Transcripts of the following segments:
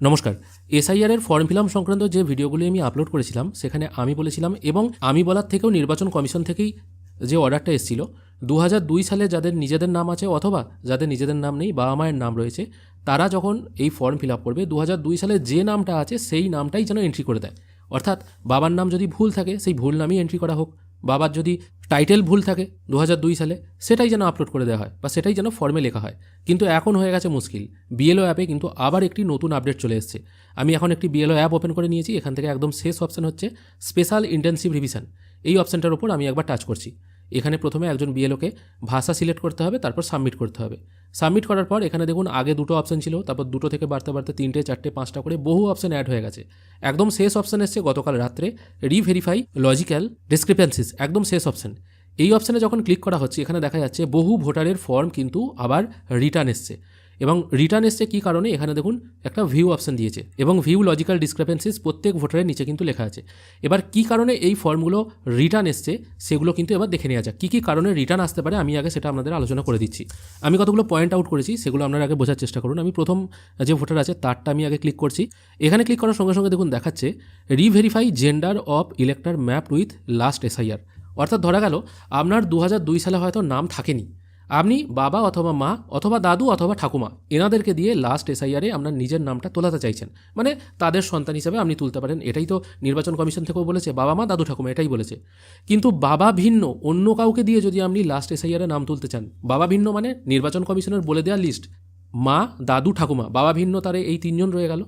নমস্কার। এসআইআর এর ফর্ম ফিলাম সংক্রান্ত যে ভিডিওগুলি আমি আপলোড করেছিলাম, সেখানে আমি বলেছিলাম এবং আমি বলার থেকেও নির্বাচন কমিশন থেকেই যে অর্ডারটা এসেছিল দু সালে যাদের নিজেদের নাম আছে অথবা যাদের নিজেদের নাম নেই বাবা মায়ের নাম রয়েছে, তারা যখন এই ফর্ম ফিল করবে দু সালে যে নামটা আছে সেই নামটাই যেন এন্ট্রি করে দেয়। অর্থাৎ বাবার নাম যদি ভুল থাকে, সেই ভুল নামই এন্ট্রি করা হোক। বাবার যদি টাইটেল ভুল থাকে দু সালে, সেটাই যেন আপলোড করে দেওয়া হয় বা সেটাই যেন ফর্মে লেখা হয়। কিন্তু এখন হয়ে গেছে মুশকিল। বিএলও অ্যাপে কিন্তু আবার একটি নতুন আপডেট চলে এসেছে। আমি এখন একটি বিএলও অ্যাপ ওপেন করে নিয়েছি, এখান থেকে একদম শেষ অপশান হচ্ছে স্পেশাল ইন্টেন্সিভ রিভিশন এই অপশানটার উপর আমি একবার টাচ করছি। এখানে প্রথমে একজন বিএলওকে ভাষা সিলেক্ট করতে হবে, তারপর সাবমিট করতে হবে। সাবমিট করার পর এখানে দেখুন আগে দুটো অপশান ছিল, তারপর দুটো থেকে বাড়তে বাড়তে তিনটে, চারটে, পাঁচটা করে বহু অপশান অ্যাড হয়ে গেছে। একদম শেষ অপশান এসছে গতকাল রাত্রে রিভেরিফাই লজিক্যাল ডিসক্রিপেন্সিস একদম শেষ অপশান এই অপশানে যখন ক্লিক করা হচ্ছে, এখানে দেখা যাচ্ছে বহু ভোটারের ফর্ম কিন্তু আবার রিটার্ন এসছে। এবং রিটার্ন এসছে কী কারণে? এখানে দেখুন, একটা ভিউ অপশন দিয়েছে এবং ভিউ লজিক্যাল ডিসক্রিপেন্সিস প্রত্যেক ভোটারের নিচে কিন্তু লেখা আছে। এবার কী কারণে এই ফর্মগুলো রিটার্ন এসছে সেগুলো কিন্তু এবার দেখে নেওয়া যাক। কী কী কারণে রিটার্ন আসতে পারে আমি আগে সেটা আপনাদের আলোচনা করে দিচ্ছি। আমি কতগুলো পয়েন্ট আউট করেছি সেগুলো আপনারা আগে বোঝার চেষ্টা করুন। আমি প্রথম যে ভোটার আছে তারটা আমি আগে ক্লিক করছি। এখানে ক্লিক করার সঙ্গে সঙ্গে দেখুন দেখাচ্ছে reverify gender of elector map with last SIR অর্থাৎ ধরা গেল, আপনার দু সালে হয়তো নাম থাকেনি। আপনি বাবা অথবা মা অথবা দাদু অথবা ঠাকুমা, এনাদেরকে দিয়ে লাস্ট এসআইআরে আপনার নিজের নামটা তোলাতে চাইছেন। মানে তাদের সন্তান হিসাবে আপনি তুলতে পারেন, এটাই তো নির্বাচন কমিশন থেকেও বলেছে, বাবা মা, দাদু ঠাকুমা, এটাই বলেছে। কিন্তু বাবা ভিন্ন, অন্য কাউকে দিয়ে যদি আপনি লাস্ট এসআইআরে নাম তুলতে চান, বাবা ভিন্ন মানে নির্বাচন কমিশনের বলে দেওয়া লিস্ট মা, দাদু, ঠাকুমা, বাবা ভিন্ন তারে এই তিনজন রয়ে গেল।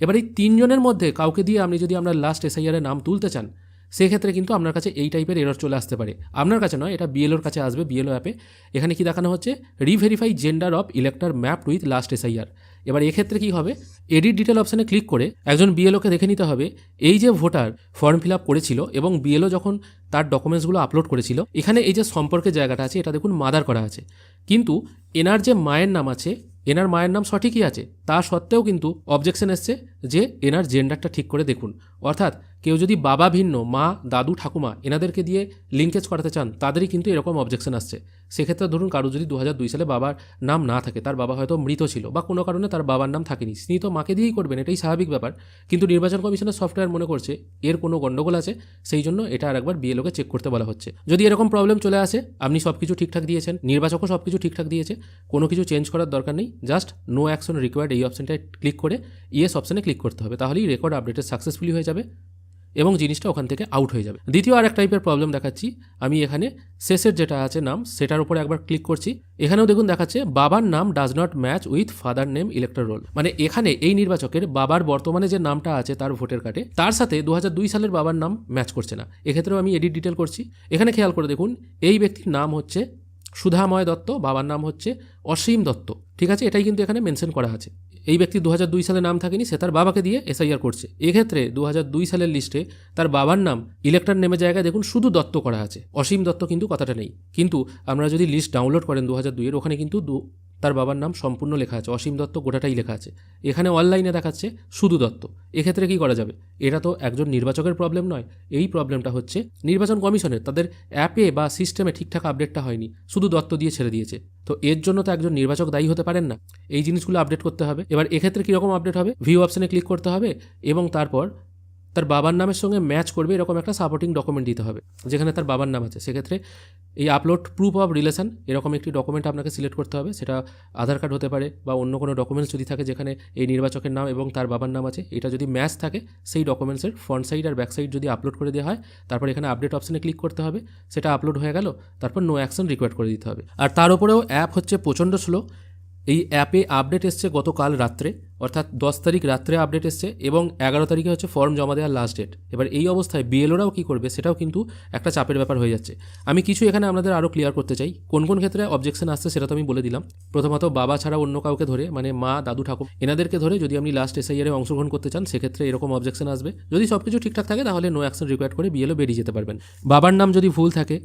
এবার এই তিনজনের মধ্যে কাউকে দিয়ে আপনি যদি আপনার লাস্ট এসআইআরে নাম তুলতে চান সেক্ষেত্রে কিন্তু আপনার কাছে এই টাইপের এরর চলে আসতে পারে। আপনার কাছে নয়, এটা বিএলওর কাছে আসবে বিএলও অ্যাপে এখানে কি দেখানো হচ্ছে? Reverify gender of elector map with last SIR এবার এক্ষেত্রে কি হবে? এডিট ডিটেল অপশানে ক্লিক করে একজন বিএলওকে দেখে নিতে হবে। এই যে ভোটার ফর্ম ফিল আপ করেছিল এবং বিএলও যখন তার ডকুমেন্টসগুলো আপলোড করেছিল, এখানে এই যে সম্পর্কের জায়গাটা আছে, এটা দেখুন মাদার করা আছে। কিন্তু এনার যে মায়ের নাম আছে এনার মায়ের নাম সঠিকই আছে। তা সত্ত্বেও কিন্তু অবজেকশন এসছে যে এনার জেন্ডারটা ঠিক করে দেখুন। অর্থাৎ কেউ যদি বাবা ভিন্ন, মা, দাদু, ঠাকুমা এনাদেরকে দিয়ে লিঙ্কেজ করাতে চান, তাদেরই কিন্তু এরকম অবজেকশন আসছে। সেক্ষেত্রে ধরুন কারও যদি দু সালে বাবার নাম না থাকে, তার বাবা হয়তো মৃত ছিল বা কোনো কারণে তার বাবার নাম থাকেনি। তিনি তো মাকে দিয়েই করবেন, এটাই স্বাভাবিক ব্যাপার। কিন্তু নির্বাচন কমিশনের সফটওয়্যার মনে করছে, এর কোনো গণ্ডগোল আছে, সেই জন্য এটা আর আরেকবার বিএলওকে চেক করতে বলা হচ্ছে। যদি এরকম প্রবলেম চলে আসে, আপনি সব কিছু ঠিকঠাক দিয়েছেন, নির্বাচকও সব কিছু ঠিকঠাক দিয়েছে, কোনো কিছু চেঞ্জ করার দরকার নেই। জাস্ট নো অ্যাকশন রিকোয়ার্ড এই অপশনটায় ক্লিক করে ইয়েস অপশনে ক্লিক করতে হবে। তাহলেই রেকর্ড আপডেটেড সাকসেসফুলি হয়ে যাবে এবং জিনিসটা ওখান থেকে আউট হয়ে যাবে। দ্বিতীয় আর এক টাইপের প্রবলেম দেখাচ্ছি। আমি এখানে শেষের যেটা আছে নাম, সেটার উপরে একবার ক্লিক করছি। এখানেও দেখুন দেখাচ্ছে, বাবার নাম does not match with father name elector roll মানে এখানে এই নির্বাচকের বাবার বর্তমানে যে নামটা আছে তার ভোটের কার্ডে, তার সাথে দু হাজার দুই সালের বাবার নাম ম্যাচ করছে না। এক্ষেত্রেও আমি এডিট ডিটেল করছি। এখানে খেয়াল করে দেখুন, এই ব্যক্তির নাম হচ্ছে সুধাময় দত্ত, বাবার নাম হচ্ছে অসীম দত্ত। ঠিক আছে? এটাই কিন্তু এখানে মেনশন করা আছে। এই ব্যক্তি দু দুই সালে নাম থাকেনি, সে তার বাবাকে দিয়ে এসআইআর করছে। এক্ষেত্রে দু দুই সালের লিস্টে তার বাবার নাম ইলেকটর নেমে জায়গায় দেখুন শুধু দত্ত করা আছে। অসীম দত্ত কিন্তু কথাটা নেই। কিন্তু আমরা যদি লিস্ট ডাউনলোড করেন দু হাজার দুইয়ের, ওখানে কিন্তু তার বাবার নাম সম্পূর্ণ লেখা আছে। অসীম দত্ত গোটাটাই লেখা আছে। এখানে অনলাইনে দেখাচ্ছে শুধু দত্ত। এক্ষেত্রে কি করা যাবে? এটা তো একজন নির্বাচকের প্রবলেম নয়। এই প্রবলেমটা হচ্ছে নির্বাচন কমিশনের। তাদের অ্যাপে বা সিস্টেমে ঠিকঠাক আপডেটটা হয়নি। শুধু দত্ত দিয়ে ছেড়ে দিয়েছে। তো এর জন্য তো একজন নির্বাচক দায়ী হতে পারেন না। এই জিনিসগুলো আপডেট করতে হবে। এবার এক্ষেত্রে কীরকম আপডেট হবে? ভিউ অপশানে ক্লিক করতে হবে এবং তারপর তার বাবার নামের সঙ্গে ম্যাচ করবে এরকম একটা সাপোর্টিং ডকুমেন্ট দিতে হবে, যেখানে তার বাবার নাম আছে। সেক্ষেত্রে এই আপলোড প্রুফ অফ রিলেশন এরকম একটি ডকুমেন্ট আপনাকে সিলেক্ট করতে হবে, সেটা আধার কার্ড হতে পারে বা অন্য কোনো ডকুমেন্টস যদি থাকে যেখানে এই নির্বাচকের নাম এবং তার বাবার নাম আছে, এটা যদি ম্যাচ থাকে, সেই ডকুমেন্টসের ফ্রন্ট সাইড আর ব্যাক সাইড যদি আপলোড করে দেওয়া হয়, তারপর এখানে আপডেট অপশানে ক্লিক করতে হবে, সেটা আপলোড হয়ে গেল, তারপর নো অ্যাকশন রিকোয়ার্ড করে দিতে হবে। আর তার উপরেও অ্যাপ হচ্ছে প্রচণ্ড স্লো এই অ্যাপে আপডেট এসছে গতকাল রাত্রে, অর্থাৎ দশ তারিখ রাত্রে আপডেট এসছে এবং এগারো তারিখে হচ্ছে ফর্ম জমা দেওয়ার লাস্ট ডেট এবার এই অবস্থায় বিএলওরাও কী করবে সেটাও কিন্তু একটা চাপের ব্যাপার হয়ে যাচ্ছে। আমি কিছু এখানে আপনাদের আরও ক্লিয়ার করতে চাই। কোন কোন ক্ষেত্রে অবজেকশন আসছে সেটা তো আমি বলে দিলাম। প্রথমত বাবা ছাড়া অন্য কাউকে ধরে মানে মা, দাদু, ঠাকুর, এনাদেরকে ধরে যদি আপনি লাস্ট এসআইআরে অংশগ্রহণ করতে চান, সেক্ষেত্রে এরকম অবজেকশন আসবে। যদি সব কিছু ঠিকঠাক থাকে, তাহলে নো অ্যাকশন রিকোয়ার্ড করে বিএলও বেরিয়ে যেতে পারবেন। বাবার নাম যদি ভুল থাকে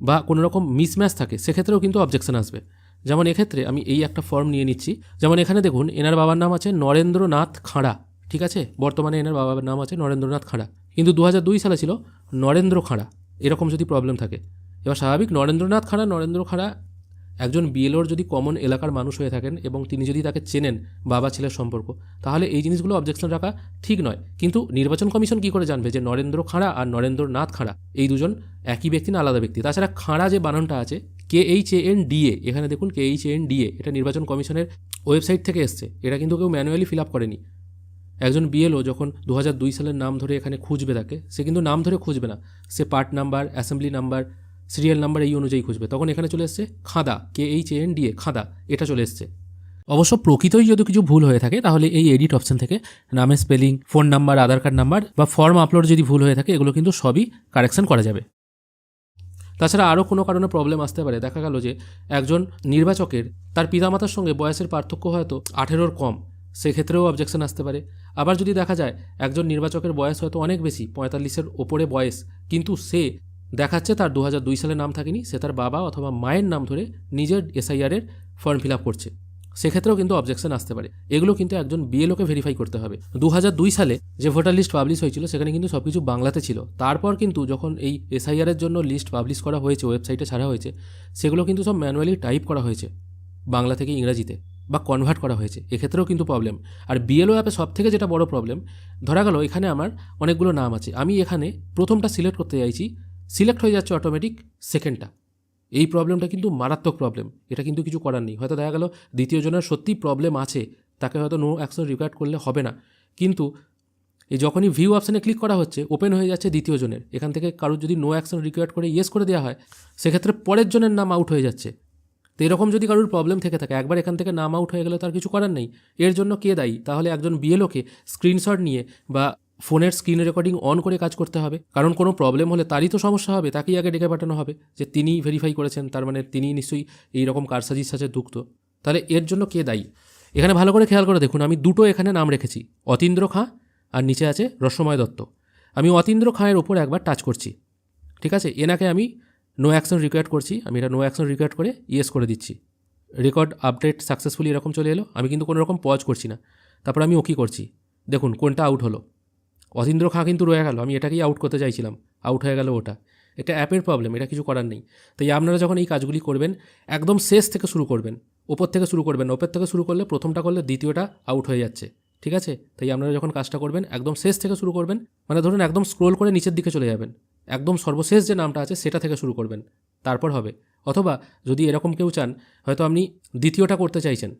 বা কোনো রকম মিসম্যাচ থাকে, সেক্ষেত্রেও কিন্তু অবজেকশন আসবে। যেমন এক্ষেত্রে আমি এই একটা ফর্ম নিয়ে নিচ্ছি। যেমন এখানে দেখুন, এনার বাবার নাম আছে নরেন্দ্রনাথ খাঁড়া, ঠিক আছে? বর্তমানে এনার বাবার নাম আছে নরেন্দ্রনাথ খাঁড়া। কিন্তু দু হাজার দুই সালে ছিল নরেন্দ্র খাঁড়া, এরকম যদি প্রবলেম থাকে। এবার স্বাভাবিক, নরেন্দ্রনাথ খাঁড়া, নরেন্দ্র খাঁড়া একজন বিএলওর যদি কমন এলাকার মানুষ হয়ে থাকেন এবং তিনি যদি তাকে চেনেন বাবা ছেলের সম্পর্ক, তাহলে এই জিনিসগুলো অবজেকশন রাখা ঠিক নয়। কিন্তু নির্বাচন কমিশন কি করে জানবে যে নরেন্দ্র খাঁড়া আর নরেন্দ্রনাথ খাঁড়া, এই দুজন একই ব্যক্তি না আলাদা ব্যক্তি? তাছাড়া খাঁড়া যে বানানটা আছে কে এইচ এন ডিএ এখানে দেখুন কে এইচ এন ডিএ এটা নির্বাচন কমিশনের ওয়েবসাইট থেকে এসছে। এটা কিন্তু কেউ ম্যানুয়ালি ফিল আপ করেনি। একজন বিএলও যখন দু দুই সালের নাম ধরে এখানে খুঁজবে তাকে, সে কিন্তু নাম ধরে খুঁজবে না। সে part number, assembly number, serial number এই অনুযায়ী খুঁজবে। তখন এখানে চলে এসছে Khada K H N D A Khada, এটা চলে এসছে। অবশ্য প্রকৃতই যদি কিছু ভুল হয়ে থাকে, তাহলে এই এডিট অপশন থেকে নামের spelling phone number Aadhaar card number বা ফর্ম আপলোড যদি ভুল হয়ে থাকে, এগুলো কিন্তু সবই কারেকশন করা যাবে। তাছাড়া আরও কোনো কারণে প্রবলেম আসতে পারে। দেখা গেল যে একজন নির্বাচকের তার পিতামাতার সঙ্গে বয়সের পার্থক্য হয়তো আঠেরোর কম, সেক্ষেত্রেও অবজেকশন আসতে পারে। আবার যদি দেখা যায় একজন নির্বাচকের বয়স হয়তো অনেক বেশি, পঁয়তাল্লিশের ওপরে বয়স, কিন্তু সে দেখাচ্ছে তার দু সালে নাম থাকেনি, সে তার বাবা অথবা মায়ের নাম ধরে নিজের এসআইআরের ফর্ম ফিল আপ করছে। সেক্ষেত্রেও কিন্তু অবজেকশন আসতে পারে। এগুলো কিন্তু একজন বিএলওকে ভেরিফাই করতে হবে। দু দুই সালে যে ভোটার লিস্ট পাবলিশ হয়েছিল, সেখানে কিন্তু সব কিছু বাংলাতে ছিল। তারপর কিন্তু যখন এই এসআইআরের জন্য লিস্ট পাবলিশ করা হয়েছে ওয়েবসাইটে ছাড়া হয়েছে, সেগুলো কিন্তু সব ম্যানুয়ালি টাইপ করা হয়েছে, বাংলা থেকে ইংরাজিতে, বা কনভার্ট করা হয়েছে। এক্ষেত্রেও কিন্তু প্রবলেম আর বিএলও অ্যাপে সব থেকে যেটা বড় প্রবলেম ধরা গেল এখানে আমার অনেকগুলো নাম আছে। আমি এখানে প্রথমটা সিলেক্ট করতে চাইছি সিলেক্ট হয়ে যাচ্ছে অটোমেটিক সেকেন্ডটা এই প্রবলেমটা কিন্তু মারাত্মক প্রবলেম এটা কিন্তু কিছু করার নেই। হয়তো দেখা গেল দ্বিতীয় জনের সত্যি প্রবলেম আছে, তাকে হয়তো নো অ্যাকশন রিকোয়ার্ড করলে হবে না। কিন্তু এই যখনই ভিউ অপশানে ক্লিক করা হচ্ছে ওপেন হয়ে যাচ্ছে দ্বিতীয় জনের। এখান থেকে কারোর যদি নো অ্যাকশন রিকোয়ার্ড করে ইয়েস করে দেওয়া হয়, সেক্ষেত্রে পরের জনের নাম আউট হয়ে যাচ্ছে। তো এরকম যদি কারোর প্রবলেম থেকে থাকে, একবার এখান থেকে নাম আউট হয়ে গেলে, তার কিছু করার নেই। এর জন্য কে দায়ী? তাহলে একজন বিএলওকে স্ক্রিনশট নিয়ে বা ফোনের স্ক্রিন রেকর্ডিং অন করে কাজ করতে হবে। কারণ কোনো প্রবলেম হলে তারই তো সমস্যা হবে, তাকেই আগে ডেকে পাঠানো হবে যে তিনি ভেরিফাই করেছেন, তার মানে তিনি নিশ্চয়ই এই রকম কারসাজির সাথে যুক্ত। তাহলে এর জন্য কে দায়ী? এখানে ভালো করে খেয়াল করে দেখুন, আমি দুটো এখানে নাম রেখেছি, অতীন্দ্র খাঁ আর নিচে আছে রসময় দত্ত। আমি অতীন্দ্র খাঁয়ের ওপর একবার টাচ করছি, ঠিক আছে? এনাকে আমি নো অ্যাকশন রিকোয়ার্ড করছি, আমি এটা নো অ্যাকশন রিকোয়ার্ড করে ইয়েস করে দিচ্ছি। রেকর্ড আপডেট সাকসেসফুলি এরকম চলে এলো, আমি কিন্তু কোনো রকম পজ করছি না। তারপর আমি ওকি করছি? দেখুন, কোনটা আউট হলো। অতীন্দ্র খাঁ কিন্তু রয়ে গেল, আমি এটাকেই আউট করতে চাইছিলাম আউট হয়ে গেল ওটা। এটা অ্যাপের প্রবলেম এটা কিছু করার নেই। তাই আপনারা যখন এই কাজগুলি করবেন, একদম শেষ থেকে শুরু করবেন ওপর থেকে শুরু করবেন ওপর থেকে শুরু করলে প্রথমটা করলে দ্বিতীয়টা আউট হয়ে যাচ্ছে, ঠিক আছে? তাই আপনারা যখন কাজটা করবেন, একদম শেষ থেকে শুরু করবেন মানে ধরুন একদম স্ক্রোল করে নিচের দিকে চলে যাবেন, একদম সর্বশেষ যে নামটা আছে সেটা থেকে শুরু করবেন, তারপর হবে। অথবা যদি এরকম কেউ চান, হয়তো আপনি দ্বিতীয়টা করতে চাইছেন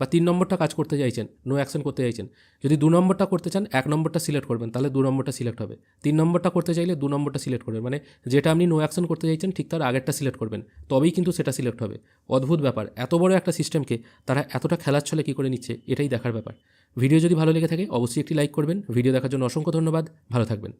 বা তিন নম্বরটা কাজ করতে চাইছেন নো অ্যাকশন করতে চাইছেন, যদি দু নম্বরটা করতে চান, এক নম্বরটা সিলেক্ট করবেন, তাহলে দু নম্বরটা সিলেক্ট হবে। তিন নম্বরটা করতে চাইলে দু নম্বরটা সিলেক্ট করবেন মানে যেটা আপনি নো অ্যাকশন করতে চাইছেন, ঠিক তার আগেরটা সিলেক্ট করবেন, তবেই কিন্তু সেটা সিলেক্ট হবে। অদ্ভুত ব্যাপার, এত বড় একটা সিস্টেমকে তারা এতটা খেলার ছলে কী করে নিচ্ছে, এটাই দেখার ব্যাপার। ভিডিও যদি ভালো লেগে থাকে, অবশ্যই একটি লাইক করবেন, ভিডিও দেখার জন্য অসংখ্য ধন্যবাদ, ভালো থাকবেন।